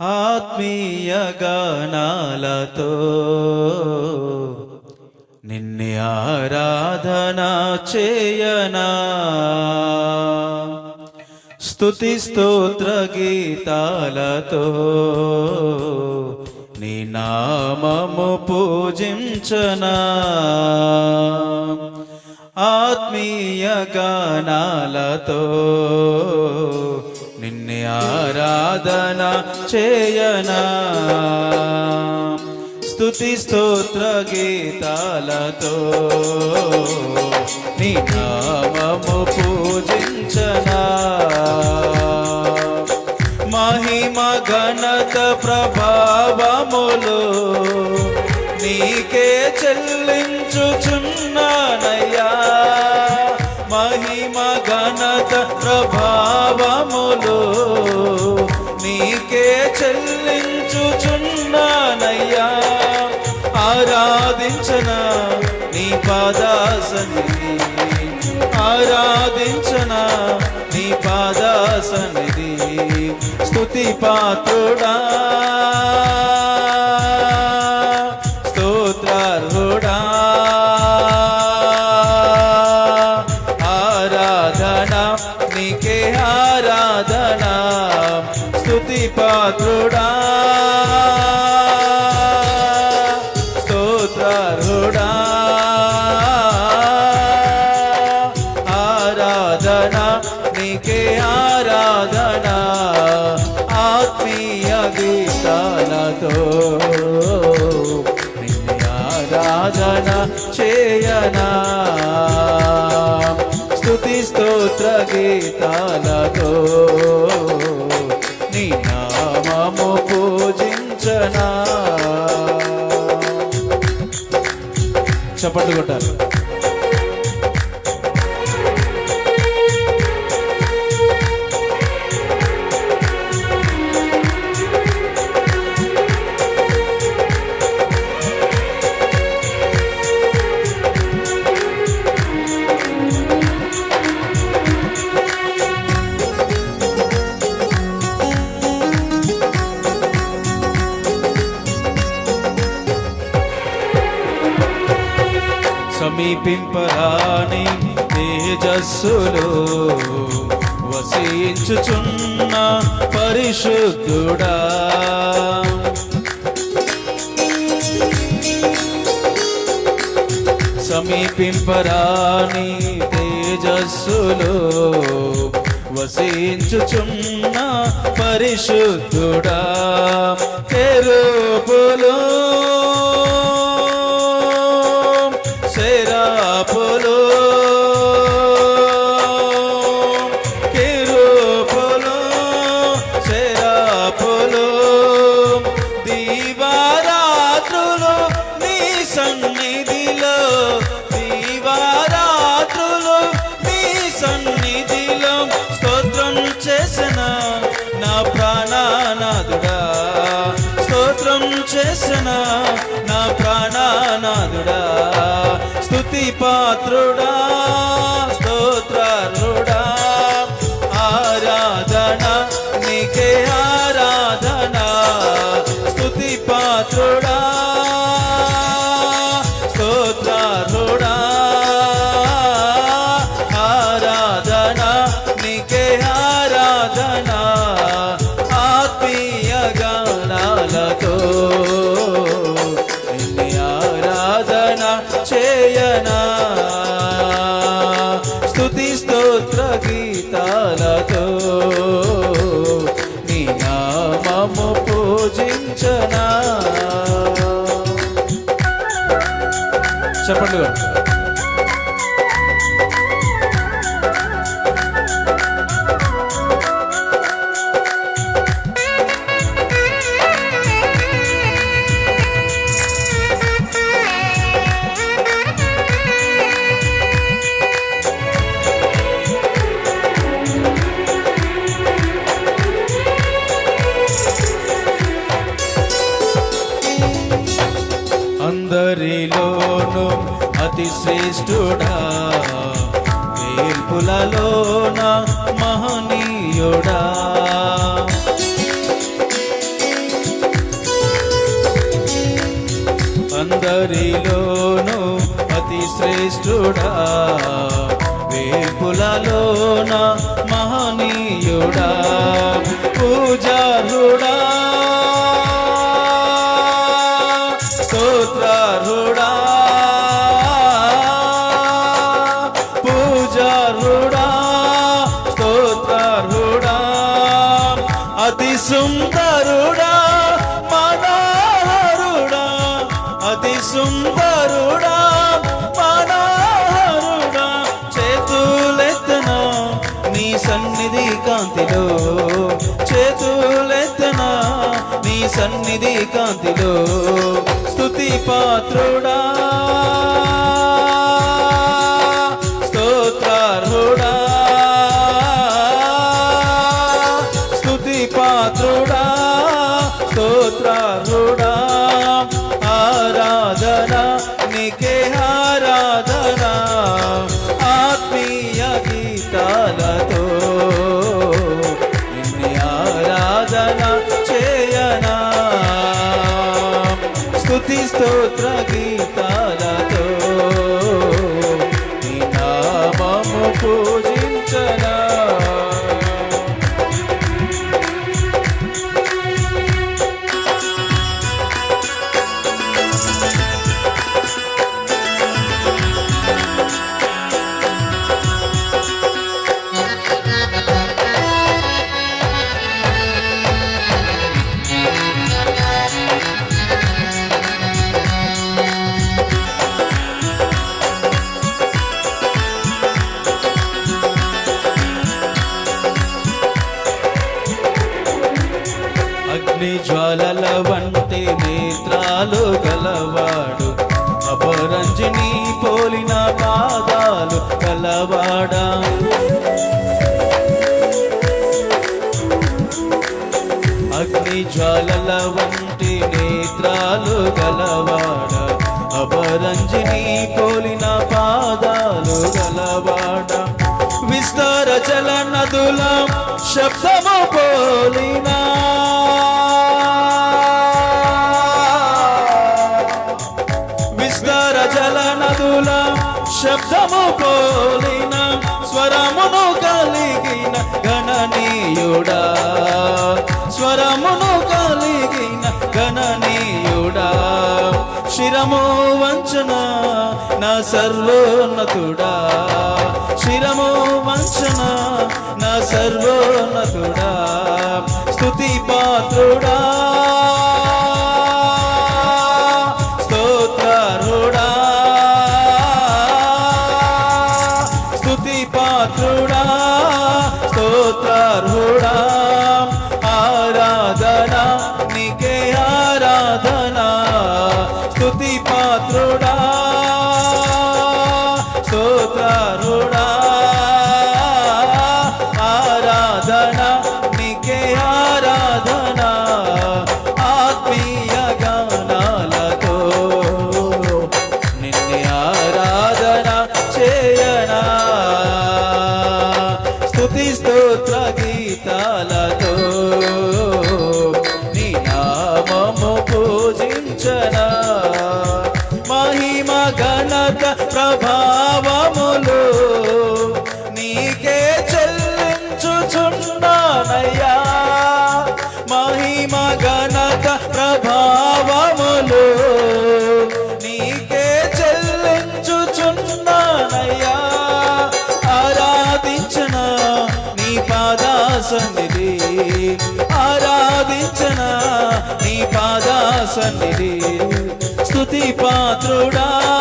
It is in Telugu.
ఆత్మీయ గానాలతో నిన్ని ఆరాధన చేయనా. స్తుతి స్తోత్ర గీతాలతో నీ నామము పూజించనా. ఆత్మీయ గానాలతో సాధన చేయనా. స్తుతి స్తోత్ర గీతాలతో నీ నామము పూజించనా. మహిమ ఘనత ప్రభావములు నీకే పాదాసనిధి ఆరాధించన నీ పాదాసనిధి స్థుతి పాత్రుడా. స్తోత్రార్హుడా. ఆరాధన నీకే ఆరాధన. స్తుతి పాత్రుడా. ఆరాధన చేయనా? స్తుతి స్తోత్ర గీతాలతో నీ నామము పూజించనా? చప్పట్లు కొట్టారు సమీపింపరాని తేజస్సులు వసించుచున్న పరిశుద్ధుడా. సమీపింపరాని తేజస్సులు వసించుచున్న పరిశుద్ధుడా. తెరుపులో నా నా ప్రాణనాథుడా స్తుతి పాత్రుడా చెప్పండి. మహా మహనీయుడా. అందరిలోనూ అతి శ్రేష్ఠుడా. వేపులలోన మహనీయుడా. పూజారుడా సుందరుడా మనోహరుడా చేతులెత్తన నీ సన్నిధి కాంతిలో. చేతులెత్తన నీ సన్నిధి కాంతిలో. స్తుతి పాత్రుడా. గీతాలతో నిన్ని ఆరాధన చేయనా? స్తుతి స్తోత్ర గీత పోలిన పాదాలు కలవాడా? అగ్ని జ్వాలల వంటి నేత్రాలు గలవాడ అపరంజిని పోలిన పాదాలు గలవాడ విస్తార చల నదుల శబ్దము పోలినా శబ్దము పోలిన స్వరమును కలిగిన గణనీయుడా. స్వరమును కలిగిన గణనీయుడా. శిరము వంచన నా సర్వోన్నతుడా. శిరము వంచన నా సర్వోన్నతుడా. స్తుతి పాత్రుడా. స్థుతి స్తోత్ర గీతాలతో. నీ నామము పూజించనా. మహిమ గణత ప్రభావ పాదాసన్నిధి ఆరాధించన నీ పాదాసన్నిధి. స్తుతి పాత్రుడా